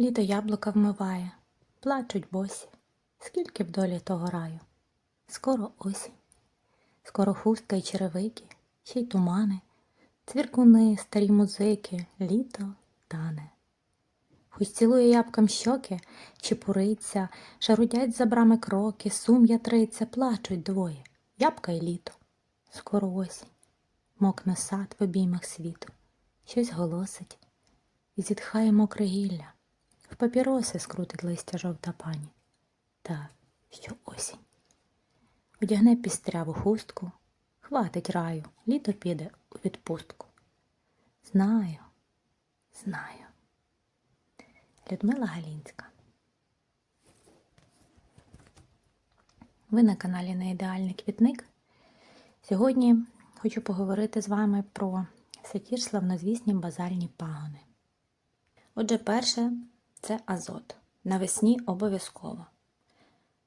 Літо яблука вмиває, плачуть босі, скільки б долі того раю. Скоро осінь, скоро хустка й черевики, ще й тумани, цвіркуни, старі музики, літо тане. Хусь цілує ябкам щоки, чепуриться, шарудять за брами кроки, сум'я триться, плачуть двоє, ябка й літо. Скоро осінь, мокне сад в обіймах світу, щось голосить, і зітхає мокре гілля. Папіроси скрутить листя жовта пані. Та що осінь. Одягне пістряву хустку, хватить раю, літо піде у відпустку. Знаю, знаю. Людмила Галінська. Ви на каналі Неідеальний квітник. Сьогодні хочу поговорити з вами про все ті ж славнозвісні базальні пагони. Отже, перше це азот. Навесні обов'язково.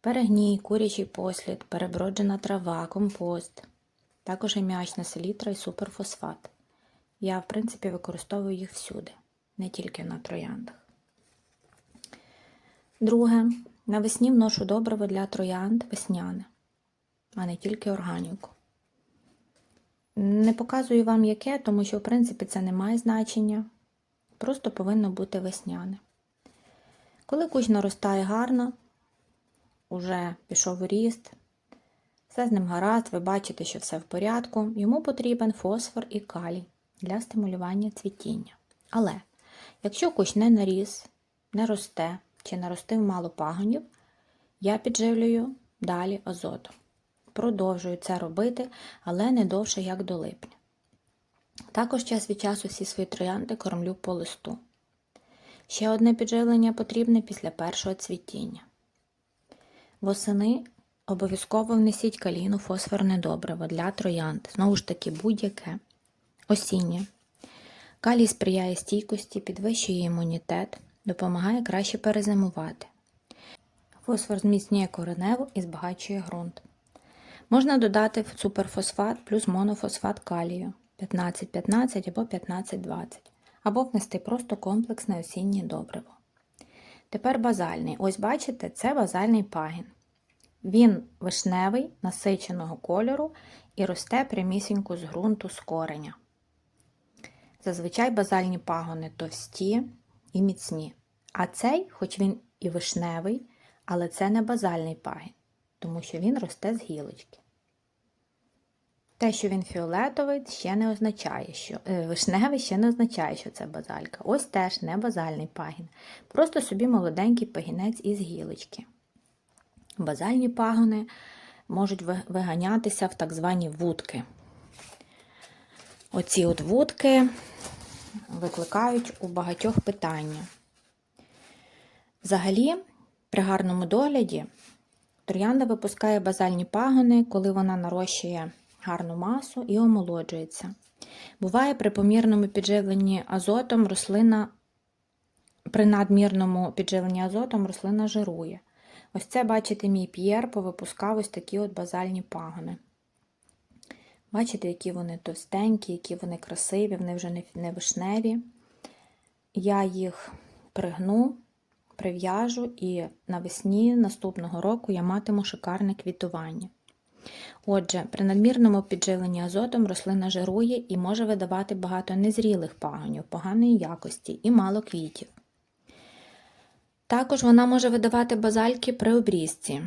Перегній, курячий послід, переброджена трава, компост, також і м'ячна селітра і суперфосфат. Я, в принципі, використовую їх всюди, не тільки на трояндах. Друге, навесні вношу добриво для троянд весняне, а не тільки органіку. Не показую вам яке, тому що, в принципі, це не має значення. Просто повинно бути весняне. Коли кущ наростає гарно, уже пішов ріст, все з ним гаразд, ви бачите, що все в порядку, йому потрібен фосфор і калій для стимулювання цвітіння. Але якщо кущ не наріс, не росте чи наростив мало пагонів, я підживлюю далі азотом. Продовжую це робити, але не довше, як до липня. Також час від часу всі свої троянди кормлю по листу. Ще одне підживлення потрібне після першого цвітіння. Восени обов'язково внесіть каліну фосфорне добриво для троянд, знову ж таки, будь-яке. Осіннє. Калій сприяє стійкості, підвищує імунітет, допомагає краще перезимувати. Фосфор зміцнює кореневу і збагачує ґрунт. Можна додати суперфосфат плюс монофосфат калію 15-15 або 15-20, або внести просто комплексне осіннє добриво. Тепер базальний. Ось бачите, це базальний пагін. Він вишневий, насиченого кольору і росте прямісінько з ґрунту з кореня. Зазвичай базальні пагони товсті і міцні. А цей, хоч він і вишневий, але це не базальний пагін, тому що він росте з гілочки. Те, що він фіолетовий, ще не означає, що е, вишневий ще не означає, що це базалька. Ось теж не базальний пагін. Просто собі молоденький пагінець із гілочки. Базальні пагони можуть виганятися в так звані вудки. Оці от вудки викликають у багатьох питання. Взагалі, при гарному догляді, троянда випускає базальні пагони, коли вона нарощує гарну масу і омолоджується. Буває при помірному підживленні азотом рослина, при надмірному підживленні азотом рослина жирує. Ось це, бачите, мій п'єр повипускав ось такі от базальні пагони. Бачите, які вони товстенькі, які вони красиві, вони вже не вишневі. Я їх пригну, прив'яжу, і навесні наступного року я матиму шикарне квітування. Отже, при надмірному підживленні азотом рослина жирує і може видавати багато незрілих пагонів, поганої якості і мало квітів. Також вона може видавати базальки при обрізці,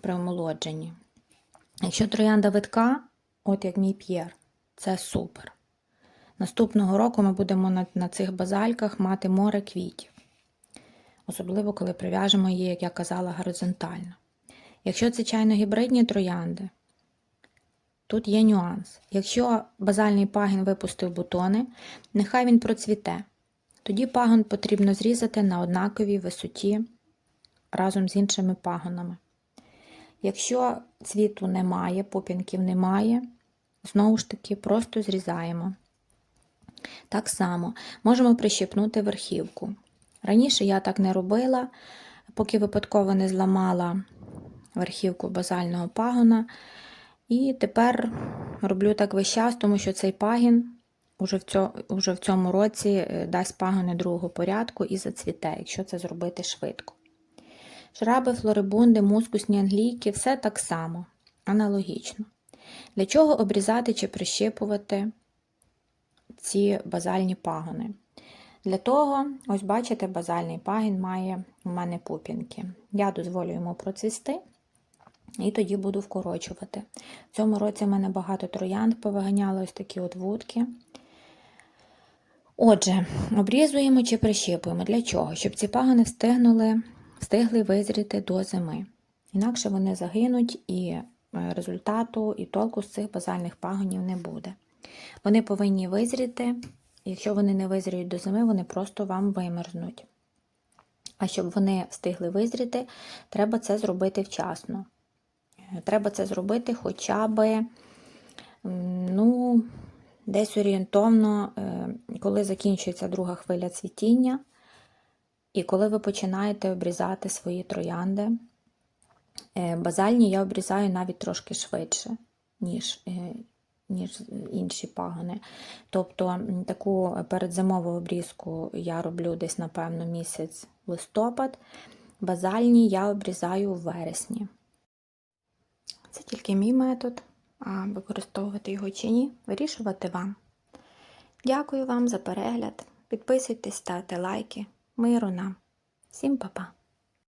при омолодженні. Якщо троянда витка, от як мій п'єр, це супер. Наступного року ми будемо на, на цих базальках мати море квітів. Особливо, коли прив'яжемо її, як я казала, горизонтально. Якщо це чайно-гібридні троянди, тут є нюанс. Якщо базальний пагін випустив бутони, нехай він процвіте. Тоді пагон потрібно зрізати на однаковій висоті разом з іншими пагонами. Якщо цвіту немає, попінків немає, знову ж таки, просто зрізаємо. Так само можемо прищепнути верхівку. Раніше я так не робила, поки випадково не зламала верхівку базального пагона. І тепер роблю так весь час, тому що цей пагін уже в, цьому, уже в цьому році е, дасть пагони другого порядку і зацвіте, якщо це зробити швидко. Шраби, флорибунди, мускусні англійки все так само, аналогічно. Для чого обрізати чи прищипувати ці базальні пагони? Для того, ось бачите, базальний пагін має у мене пупінки. Я дозволю йому процвісти і тоді буду вкорочувати. В цьому році в мене багато троянд повиганяли ось такі от вудки. Отже, обрізуємо чи прищіпуємо. Для чого? Щоб ці пагони встигнули, встигли визріти до зими. Інакше вони загинуть і е, результату і толку з цих базальних пагонів не буде. Вони повинні визріти, якщо вони не визріють до зими, вони просто вам вимерзнуть. А щоб вони встигли визріти, треба це зробити вчасно. Треба це зробити хоча б ну, десь орієнтовно, е, коли закінчується друга хвиля цвітіння, і коли ви починаєте обрізати свої троянди. Е, Базальні я обрізаю навіть трошки швидше, ніж, е, ніж інші пагони. Тобто таку передзимову обрізку я роблю десь, напевно, місяць листопад. Базальні я обрізаю в вересні. Тільки мій метод, а використовувати його чи ні, вирішувати вам. Дякую вам за перегляд. Підписуйтесь, ставте лайки. Миру нам. Всім па-па!